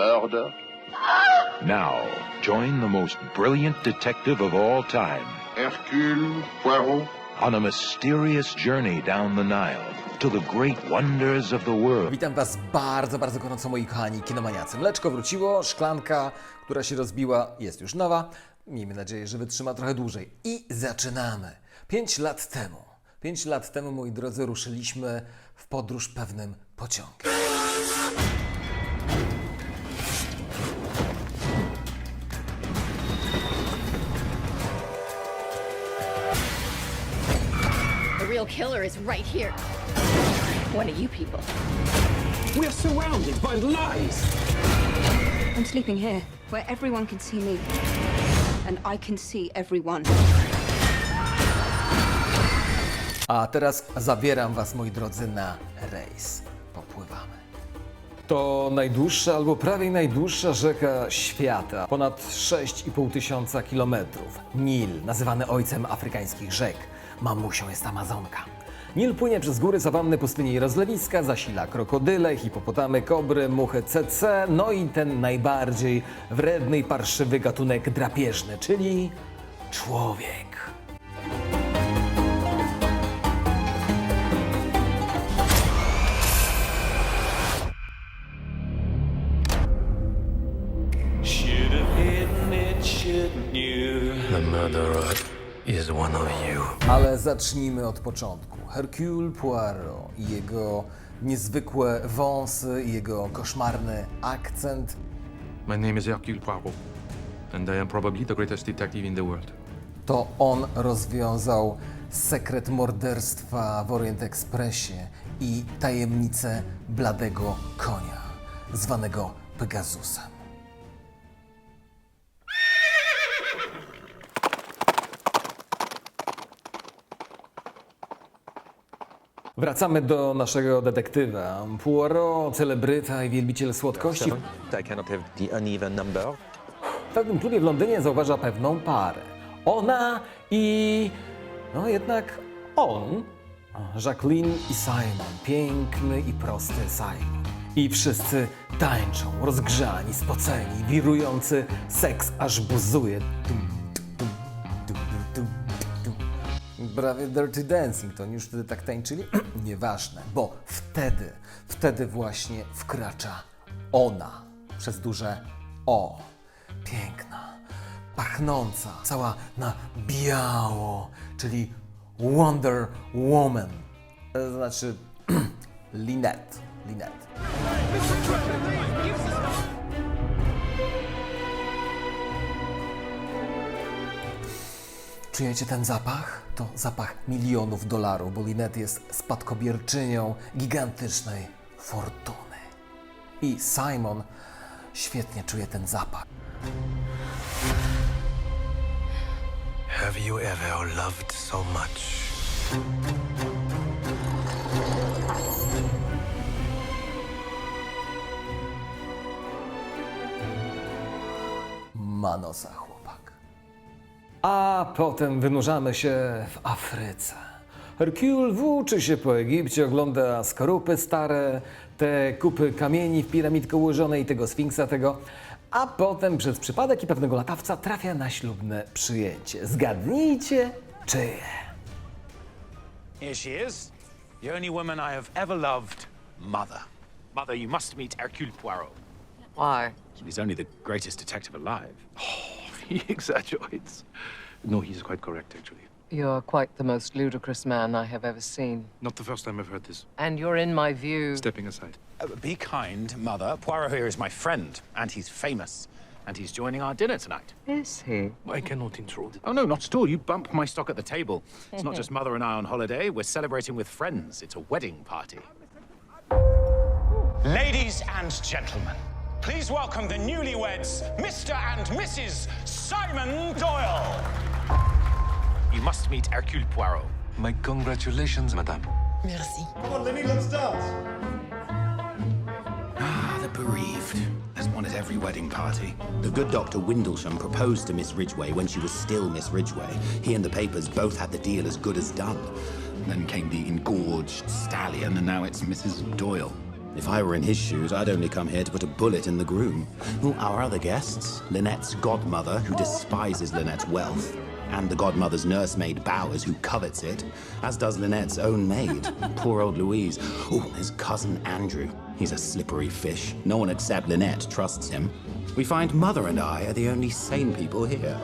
murder? Now, join the most brilliant detective of all time Hercule Poirot? on a mysterious journey down the Nile to the great wonders of the world. Witam Was bardzo, bardzo gorąco, moi kochani kinomaniacy. Mleczko wróciło, szklanka, która się rozbiła, jest już nowa. Miejmy nadzieję, że wytrzyma trochę dłużej. I zaczynamy. Pięć lat temu, pięć lat temu, moi drodzy, ruszyliśmy w podróż pewnym pociągiem. Killer is right here. One of you people. We are surrounded by lies. I'm sleeping here, where everyone can see me. And I can see everyone. A teraz zabieram Was, moi drodzy, na rejs. Popływamy. To najdłuższa albo prawie najdłuższa rzeka świata. Ponad 6,5 tysiąca kilometrów. Nil, nazywany ojcem afrykańskich rzek. Mamusią jest Amazonka. Nil płynie przez góry, sawanny, pustynie i rozlewiska, zasila krokodyle, hipopotamy, kobry, muchy CC, no i ten najbardziej wredny i parszywy gatunek drapieżny, czyli człowiek. Zacznijmy od początku. Hercule Poirot i jego niezwykłe wąsy, jego koszmarny akcent. My name is Hercule Poirot, and I am probably the greatest detective in the world. To on rozwiązał sekret morderstwa w Orient Expressie i tajemnicę bladego konia, zwanego Pegasusem. Wracamy do naszego detektywa. Poirot, celebryta i wielbiciel słodkości. W pewnym klubie w Londynie zauważa pewną parę. Ona i. No jednak on. Jacqueline i Simon. Piękny i prosty Simon. I wszyscy tańczą, rozgrzani, spoceni, wirujący seks aż buzuje. Tum, Prawie Dirty Dancing, to oni już wtedy tak tańczyli? Nieważne, bo wtedy, wtedy właśnie wkracza ona przez duże O. Piękna, pachnąca, cała na biało, czyli Wonder Woman. To znaczy Linette. Linette. Czujecie ten zapach? To zapach milionów dolarów, bo Linette jest spadkobierczynią gigantycznej fortuny. I Simon świetnie czuje ten zapach. Have you ever loved so much? Chłopak. A potem wynurzamy się w Afryce. Hercule włóczy się po Egipcie, ogląda skorupy stare, te kupy kamieni w piramidkę ułożone i tego sfinksa tego. A potem przez przypadek i pewnego latawca trafia na ślubne przyjęcie. Zgadnijcie, czyje? Here she is, the only woman I have ever loved, Mother. Mother, you must meet Hercule Poirot. Why? He's only the greatest detective alive. He exaggerates. No, he's quite correct, actually. You're quite the most ludicrous man I have ever seen. Not the first time I've heard this. And you're in my view. Stepping aside. Uh, be kind, Mother. Poirot here is my friend, and he's famous. And he's joining our dinner tonight. Is he? I cannot intrude. Oh, no, not at all. You bump my stock at the table. It's not just Mother and I on holiday. We're celebrating with friends. It's a wedding party. Ladies and gentlemen, please welcome the newlyweds, Mr. and Mrs. Simon Doyle. You must meet Hercule Poirot. My congratulations, madame. Merci. Come on, Lenny, let's dance. Ah, the bereaved. There's one at every wedding party. The good Dr. Windlesham proposed to Miss Ridgway when she was still Miss Ridgway. He and the papers both had the deal as good as done. Then came the engorged stallion, and now it's Mrs. Doyle. If I were in his shoes, I'd only come here to put a bullet in the groom. Well, our other guests Lynette's godmother, who despises Lynette's wealth, and the godmother's nursemaid Bowers, who covets it, as does Lynette's own maid, poor old Louise. Oh, his cousin Andrew. He's a slippery fish. No one except Lynette trusts him. We find Mother and I are the only sane people here.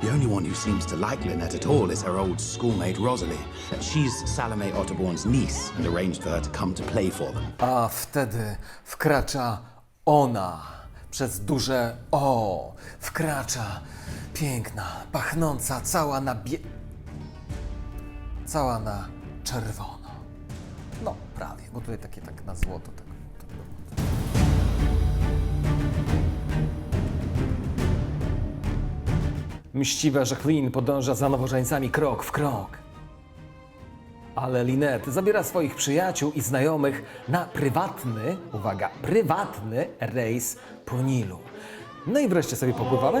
The only one who seems to like Lynette at all is her old schoolmate Rosalie. She's Salome Otterbourne's niece and arranged for her to come to play for them. A wtedy wkracza ona przez duże O. Wkracza piękna, pachnąca, cała na bie... Cała na czerwono. No, prawie, bo tutaj takie tak na złoto. Tak, Mściwa Jacqueline podąża za nowożeńcami krok w krok. Ale Lynette zabiera swoich przyjaciół i znajomych na prywatny, uwaga, prywatny rejs po Nilu. No i wreszcie sobie popływamy.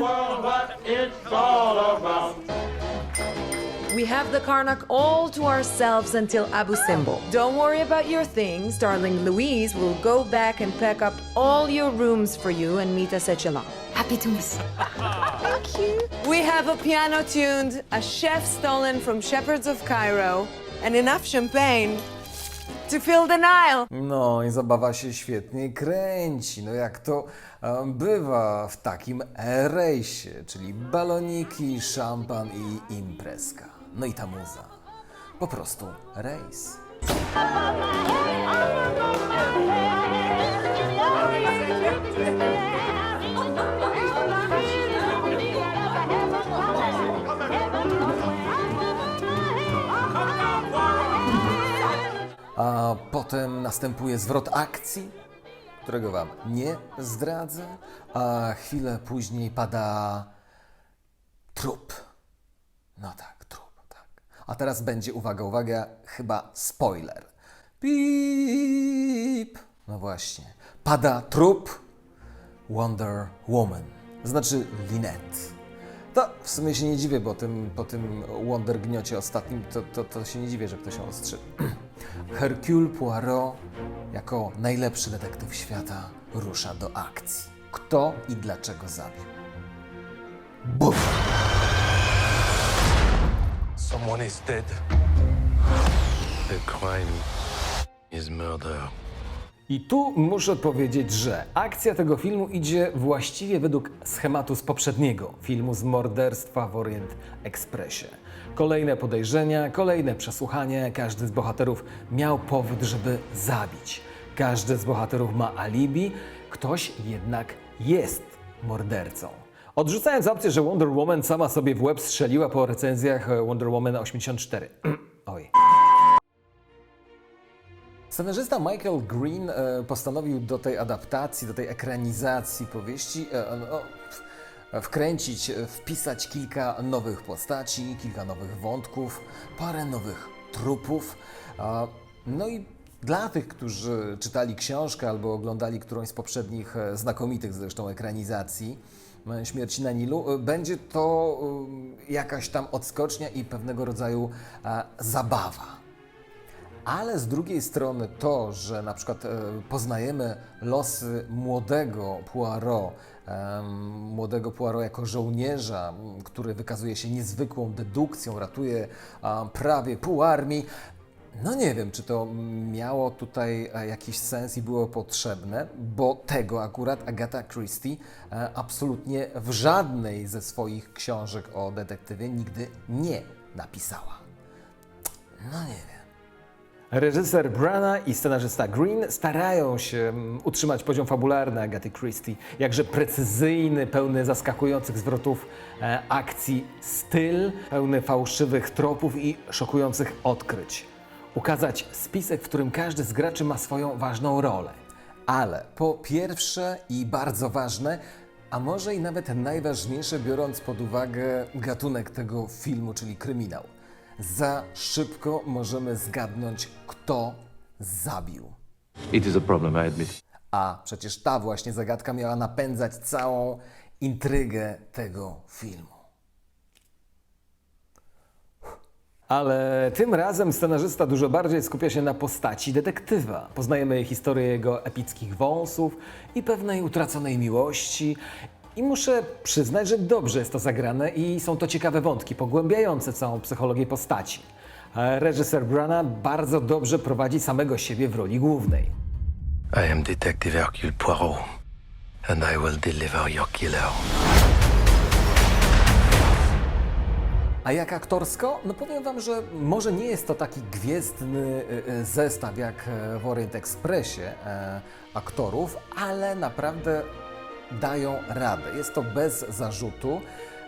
We have the Karnak all to ourselves until Abu Simbel. Don't worry about your things. Darling Louise will go back and pack up all your rooms for you and meet us at Geelong. Happy to miss. Thank you. We have a piano tuned, a chef stolen from Shepherds of Cairo, and enough champagne to fill the Nile. No i zabawa się świetnie kręci. No jak to e, bywa w takim rejsie, czyli baloniki, szampan i imprezka. No i ta muza. Po prostu rejs. A potem następuje zwrot akcji, którego Wam nie zdradzę, a chwilę później pada trup. No tak. A teraz będzie, uwaga, uwaga, chyba spoiler. Pip! No właśnie. Pada trup Wonder Woman, znaczy Lynette. To w sumie się nie dziwię, bo tym, po tym Wonder gniocie ostatnim to, to, to się nie dziwię, że ktoś ją ostrzegł. Hercule Poirot jako najlepszy detektyw świata rusza do akcji. Kto i dlaczego zabił? Bum! Someone is dead. The crime is murder. I tu muszę powiedzieć, że akcja tego filmu idzie właściwie według schematu z poprzedniego filmu z morderstwa w Orient Expressie. Kolejne podejrzenia, kolejne przesłuchania, każdy z bohaterów miał powód, żeby zabić. Każdy z bohaterów ma alibi, ktoś jednak jest mordercą. Odrzucając opcję, że Wonder Woman sama sobie w łeb strzeliła po recenzjach Wonder Woman 84. Oj. Scenarzysta Michael Green e, postanowił do tej adaptacji, do tej ekranizacji powieści e, no, wkręcić, e, wpisać kilka nowych postaci, kilka nowych wątków, parę nowych trupów. No i dla tych, którzy czytali książkę albo oglądali którąś z poprzednich e, znakomitych zresztą ekranizacji e, Śmierci na Nilu, e, będzie to e, jakaś tam odskocznia i pewnego rodzaju e, zabawa. Ale z drugiej strony to, że na przykład e, poznajemy losy młodego Poirot, młodego Poirot jako żołnierza, który wykazuje się niezwykłą dedukcją, ratuje prawie pół armii. No nie wiem, czy to miało tutaj e, jakiś sens i było potrzebne, bo tego akurat Agatha Christie e, absolutnie w żadnej ze swoich książek o detektywie nigdy nie napisała. No nie wiem. Reżyser Brana i scenarzysta Green starają się mm, utrzymać poziom fabularny Agaty Christie, jakże precyzyjny, pełny zaskakujących zwrotów e, akcji styl, pełny fałszywych tropów i szokujących odkryć. Ukazać spisek, w którym każdy z graczy ma swoją ważną rolę. Ale po pierwsze i bardzo ważne, a może i nawet najważniejsze, biorąc pod uwagę gatunek tego filmu, czyli kryminał. Za szybko możemy zgadnąć, kto zabił. It is a problem, I admit. A przecież ta właśnie zagadka miała napędzać całą intrygę tego filmu. Ale tym razem scenarzysta dużo bardziej skupia się na postaci detektywa. Poznajemy historię jego epickich wąsów i pewnej utraconej miłości. I muszę przyznać, że dobrze jest to zagrane i są to ciekawe wątki, pogłębiające całą psychologię postaci. Reżyser Brana bardzo dobrze prowadzi samego siebie w roli głównej. I am Detective Hercule Poirot, and I will deliver your killer. A jak aktorsko? No powiem Wam, że może nie jest to taki gwiezdny y, y, zestaw jak e, w Orient Expressie e, aktorów, ale naprawdę dają radę. Jest to bez zarzutu.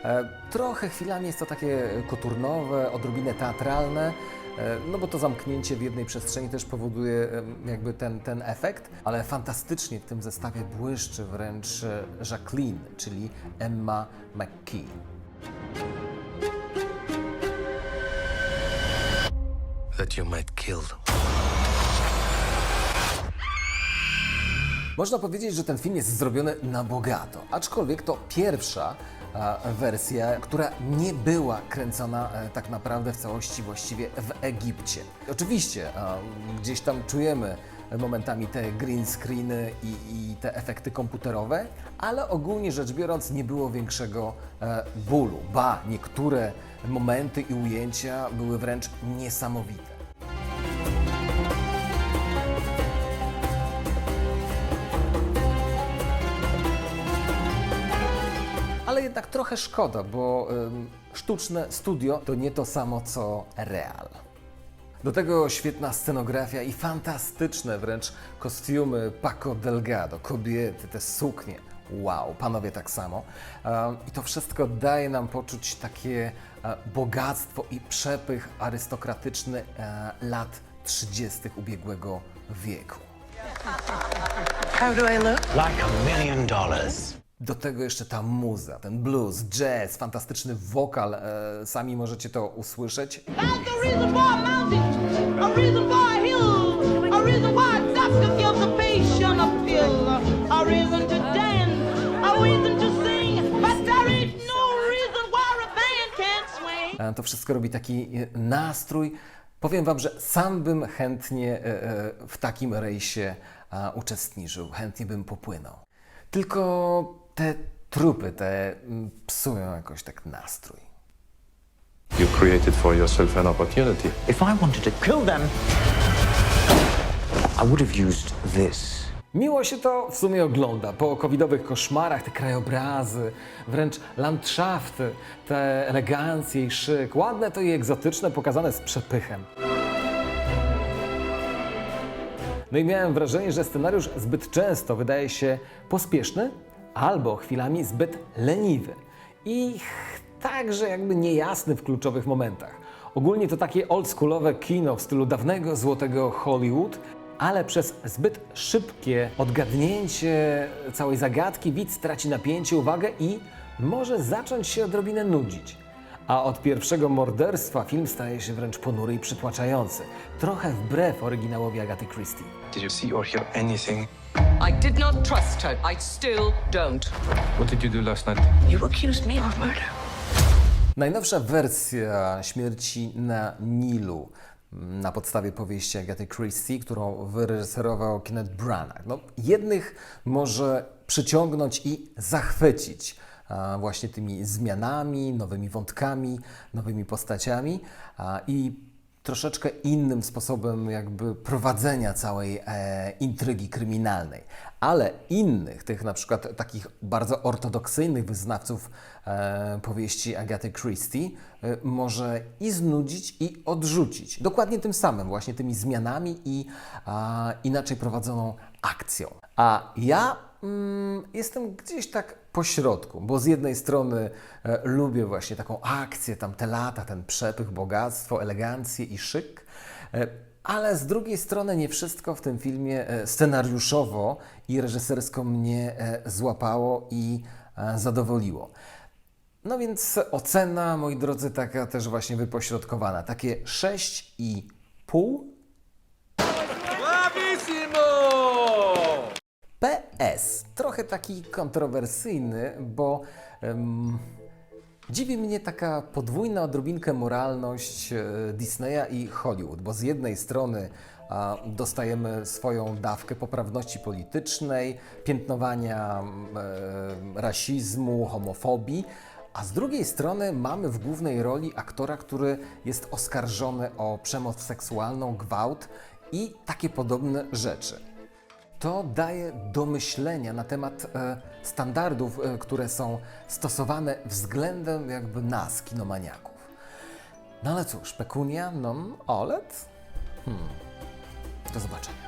E, Trochę chwilami jest to takie koturnowe, odrobinę teatralne, e, no bo to zamknięcie w jednej przestrzeni też powoduje jakby ten, ten efekt, ale fantastycznie w tym zestawie błyszczy wręcz e, Jacqueline, czyli Emma McKee. That you might kill. Można powiedzieć, że ten film jest zrobiony na bogato, aczkolwiek to pierwsza wersja, która nie była kręcona e, tak naprawdę w całości właściwie w Egipcie. Oczywiście gdzieś tam czujemy momentami te green screeny i, i te efekty komputerowe, ale ogólnie rzecz biorąc nie było większego e, bólu. Ba, niektóre momenty i ujęcia były wręcz niesamowite. ale jednak trochę szkoda, bo ym, sztuczne studio to nie to samo co real. Do tego świetna scenografia i fantastyczne wręcz kostiumy Paco Delgado, kobiety, te suknie. Wow, panowie tak samo. Em, I to wszystko daje nam poczuć takie e, bogactwo i przepych arystokratyczny e, lat 30. ubiegłego wieku. How do I look? Like a million dollars. Do tego jeszcze ta muza, ten blues, jazz, fantastyczny wokal, e, sami możecie to usłyszeć. a reason for a reason for To wszystko robi taki e, nastrój. Powiem Wam, że sam bym chętnie e, e, w takim rejsie uczestniczył, chętnie bym popłynął. Tylko te trupy, te psują jakoś tak nastrój. You created for yourself an opportunity. If I wanted to kill them, I would have used this. Miło się to w sumie ogląda. Po covidowych koszmarach te krajobrazy, wręcz landschafty, te elegancje i szyk. Ładne to i egzotyczne, pokazane z przepychem. No i miałem wrażenie, że scenariusz zbyt często wydaje się pospieszny albo chwilami zbyt leniwy. I także jakby niejasny w kluczowych momentach. Ogólnie to takie oldschoolowe kino w stylu dawnego złotego Hollywood, ale przez zbyt szybkie odgadnięcie całej zagadki widz traci napięcie, uwagę i może zacząć się odrobinę nudzić. A od pierwszego morderstwa film staje się wręcz ponury i przytłaczający. Trochę wbrew oryginałowi Agaty Christie. Did you see or hear anything? I did not trust her. I still don't. What did you do last night? You accused me of murder. Najnowsza wersja Śmierci na Nilu na podstawie powieści Agaty Christie, którą wyreżyserował Kenneth Branagh. No, jednych może przyciągnąć i zachwycić właśnie tymi zmianami, nowymi wątkami, nowymi postaciami i troszeczkę innym sposobem jakby prowadzenia całej e, intrygi kryminalnej. Ale innych, tych na przykład takich bardzo ortodoksyjnych wyznawców e, powieści Agaty Christie e, może i znudzić i odrzucić. Dokładnie tym samym, właśnie tymi zmianami i a, inaczej prowadzoną akcją. A ja mm, jestem gdzieś tak po środku, bo z jednej strony e, lubię właśnie taką akcję, tam te lata, ten przepych, bogactwo, elegancję i szyk, e, ale z drugiej strony nie wszystko w tym filmie e, scenariuszowo i reżysersko mnie e, złapało i e, zadowoliło. No więc ocena, moi drodzy, taka też właśnie wypośrodkowana. Takie 6,5 PS. Trochę taki kontrowersyjny, bo em, Dziwi mnie taka podwójna odrobinkę moralność e, Disneya i Hollywood, bo z jednej strony a, dostajemy swoją dawkę poprawności politycznej, piętnowania e, rasizmu, homofobii, a z drugiej strony mamy w głównej roli aktora, który jest oskarżony o przemoc seksualną, gwałt i takie podobne rzeczy. To daje do myślenia na temat e, standardów, e, które są stosowane względem jakby nas, kinomaniaków. No ale cóż, pekunia, non olet? Hmm. Do zobaczenia.